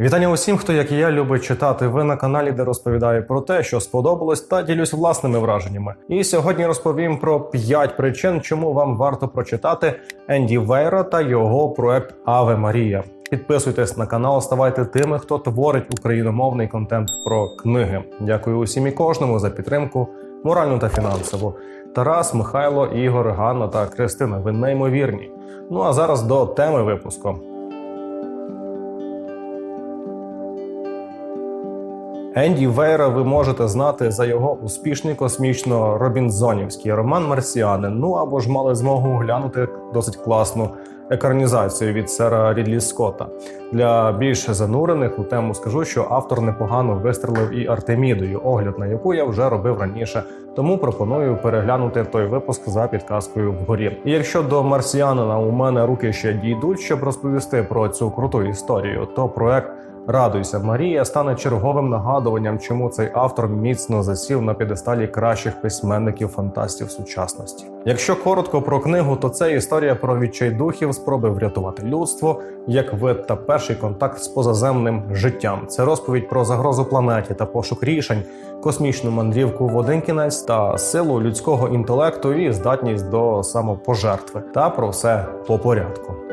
Вітання усім, хто як і я любить читати. Ви на каналі, де розповідаю про те, що сподобалось, та ділюсь власними враженнями. І сьогодні розповім про 5 причин, чому вам варто прочитати Енді Вейра та його проект Аве Марія. Підписуйтесь на канал, ставайте тими, хто творить україномовний контент про книги. Дякую усім і кожному за підтримку, моральну та фінансову. Тарас, Михайло, Ігор, Ганна та Кристина. Ви неймовірні. Ну а зараз до теми випуску. Енді Вейра ви можете знати за його успішний космічно-робінзонівський роман Марсіанин. Ну або ж мали змогу глянути досить класну екранізацію від сера Рідлі Скотта. Для більш занурених у тему скажу, що автор непогано вистрелив і Артемідою, огляд на яку я вже робив раніше. Тому пропоную переглянути той випуск за підказкою вгорі. І якщо до марсіанина у мене руки ще дійдуть, щоб розповісти про цю круту історію, то проект Радуйся, Марія стане черговим нагадуванням, чому цей автор міцно засів на підесталі кращих письменників фантастів сучасності. Якщо коротко про книгу, то це історія про відчайдухів, спроби врятувати людство, як вид та перший контакт з позаземним життям. Це розповідь про загрозу планеті та пошук рішень, космічну мандрівку в один кінець та силу людського інтелекту і здатність до самопожертви. Та про все по порядку.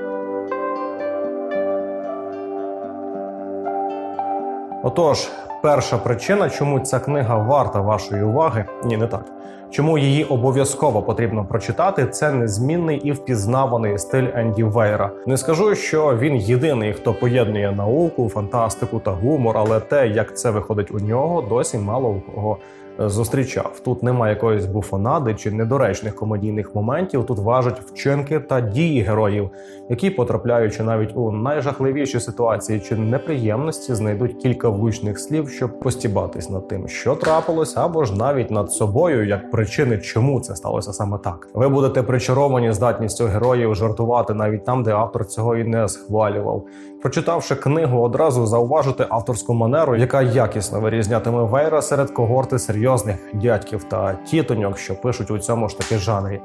Отож, перша причина, чому ця книга варта вашої уваги, ні, не так. Чому її обов'язково потрібно прочитати, це незмінний і впізнаваний стиль Енді Вейра. Не скажу, що він єдиний, хто поєднує науку, фантастику та гумор, але те, як це виходить у нього, досі мало у кого зустрічав. Тут немає якоїсь буфонади чи недоречних комедійних моментів. Тут важать вчинки та дії героїв, які, потрапляючи навіть у найжахливіші ситуації чи неприємності, знайдуть кілька влучних слів, щоб постібатись над тим, що трапилось, або ж навіть над собою, як причини, чому це сталося саме так. Ви будете причаровані здатністю героїв жартувати навіть там, де автор цього і не схвалював. Прочитавши книгу, одразу зауважити авторську манеру, яка якісно вирізнятиме Вейра серед когорти серйозних дядьків та тітоньок, що пишуть у цьому ж таки жанрі.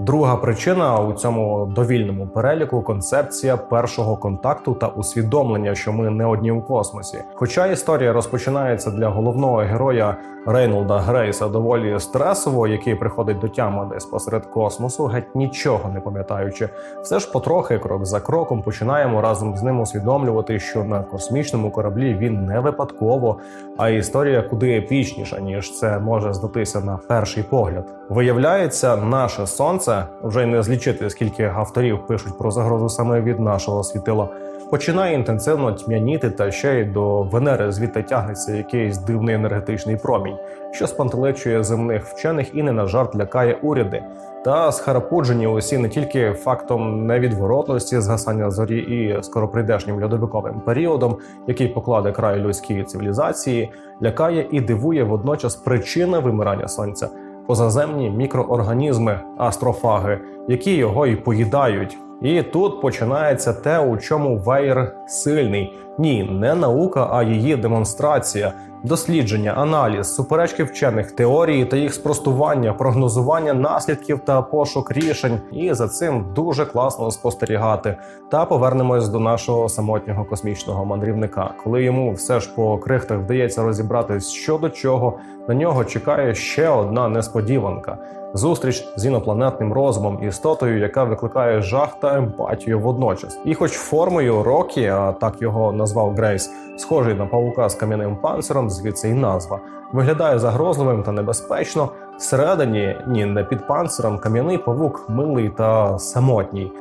Друга причина у цьому довільному переліку концепція першого контакту та усвідомлення, що ми не одні у космосі. Хоча історія розпочинається для головного героя Рейнолда Грейса доволі стресово, який приходить до тями десь посеред космосу, геть нічого не пам'ятаючи, все ж потрохи, крок за кроком, починаємо разом з ним усвідомлювати, що на космічному кораблі він не випадково, а історія куди епічніша, ніж це може здатися на перший погляд. Виявляється, наше сонце вже й не злічити, скільки авторів пишуть про загрозу саме від нашого світила. Починає інтенсивно тьмяніти, та ще й до Венери звідти тягнеться якийсь дивний енергетичний промінь, що спантеличує земних вчених і не на жарт лякає уряди. Та схарапуджені усі не тільки фактом невідворотності згасання зорі і скороприйдешнім льодовиковим періодом, який покладе край людській цивілізації, лякає і дивує водночас причина вимирання сонця позаземні мікроорганізми, астрофаги, які його і поїдають. І тут починається те, у чому Вейер сильний. Ні, не наука, а її демонстрація, дослідження, аналіз, суперечки вчених теорії та їх спростування, прогнозування наслідків та пошук рішень. І за цим дуже класно спостерігати. Та повернемось до нашого самотнього космічного мандрівника. Коли йому все ж по крихтах вдається розібратись, що до чого, на нього чекає ще одна несподіванка. Зустріч з інопланетним розумом, істотою, яка викликає жах та емпатію водночас. І, хоч формою Рокі, а так його назвав Грейс, схожий на павука з кам'яним панциром, звідси й назва, виглядає загрозливим та небезпечно. Всередині, ні, не під панциром, кам'яний павук милий та самотній.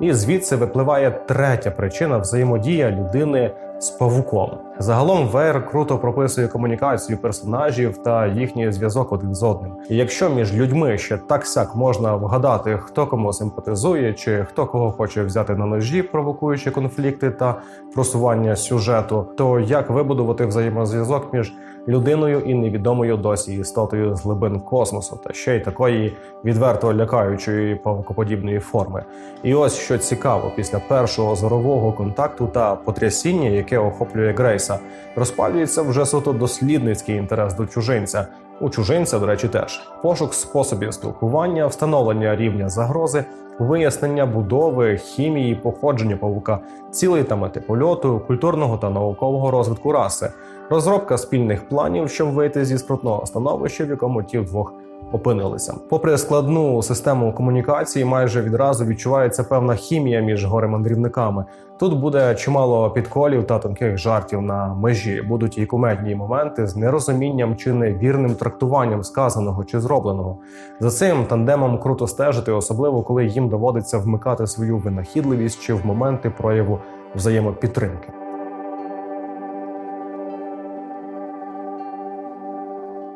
І звідси випливає третя причина взаємодія людини з павуком. Загалом Вейр круто прописує комунікацію персонажів та їхній зв'язок один з одним. І якщо між людьми ще так сяк можна вгадати, хто кому симпатизує, чи хто кого хоче взяти на ножі, провокуючи конфлікти та просування сюжету, то як вибудувати взаємозв'язок між людиною і невідомою досі істотою з глибин космосу, та ще й такої відверто лякаючої павукоподібної форми. І ось що цікаво, після першого зорового контакту та потрясіння, яке охоплює Грейса, Ельса. Розпалюється вже суто дослідницький інтерес до чужинця. У чужинця, до речі, теж пошук способів спілкування, встановлення рівня загрози, вияснення будови, хімії, походження павука, цілей та мети польоту, культурного та наукового розвитку раси, розробка спільних планів, щоб вийти зі скрутного становища, в якому ті вдвох опинилися. Попри складну систему комунікації, майже відразу відчувається певна хімія між горе-мандрівниками. Тут буде чимало підколів та тонких жартів на межі. Будуть і кумедні моменти з нерозумінням чи невірним трактуванням сказаного чи зробленого. За цим тандемом круто стежити, особливо коли їм доводиться вмикати свою винахідливість чи в моменти прояву взаємопідтримки.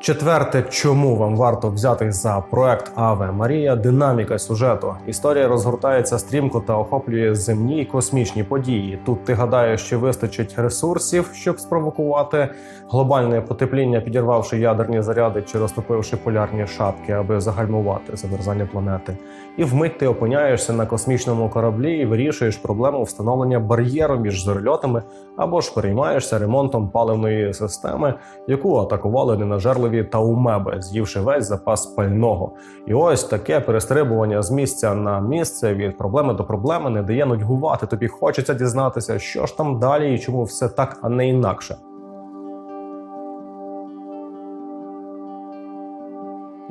Четверте, чому вам варто взяти за проект Аве Марія динаміка сюжету. Історія розгортається стрімко та охоплює земні й космічні події. Тут ти гадаєш, що вистачить ресурсів, щоб спровокувати глобальне потепління, підірвавши ядерні заряди чи розтопивши полярні шапки, аби загальмувати замерзання планети. І вмить ти опиняєшся на космічному кораблі і вирішуєш проблему встановлення бар'єру між зорольотами або ж переймаєшся ремонтом паливної системи, яку атакували ненажерливі таумеби, з'ївши весь запас пального. І ось таке перестрибування з місця на місце від проблеми до проблеми не дає нудьгувати. Тобі хочеться дізнатися, що ж там далі і чому все так, а не інакше.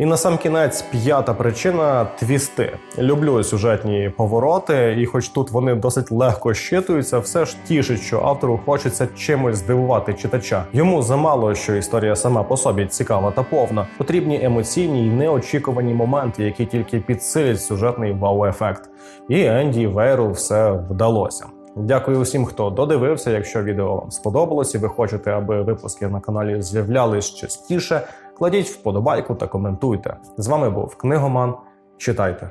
І на сам кінець п'ята причина твісти. Люблю сюжетні повороти, і хоч тут вони досить легко щитуються, все ж тішить, що автору хочеться чимось здивувати читача. Йому замало, що історія сама по собі цікава та повна. Потрібні емоційні й неочікувані моменти, які тільки підсилять сюжетний вау-ефект. І Енді Вейру все вдалося. Дякую усім, хто додивився. Якщо відео вам сподобалось і ви хочете, аби випуски на каналі з'являлись частіше, кладіть вподобайку та коментуйте. З вами був книгоман. Читайте.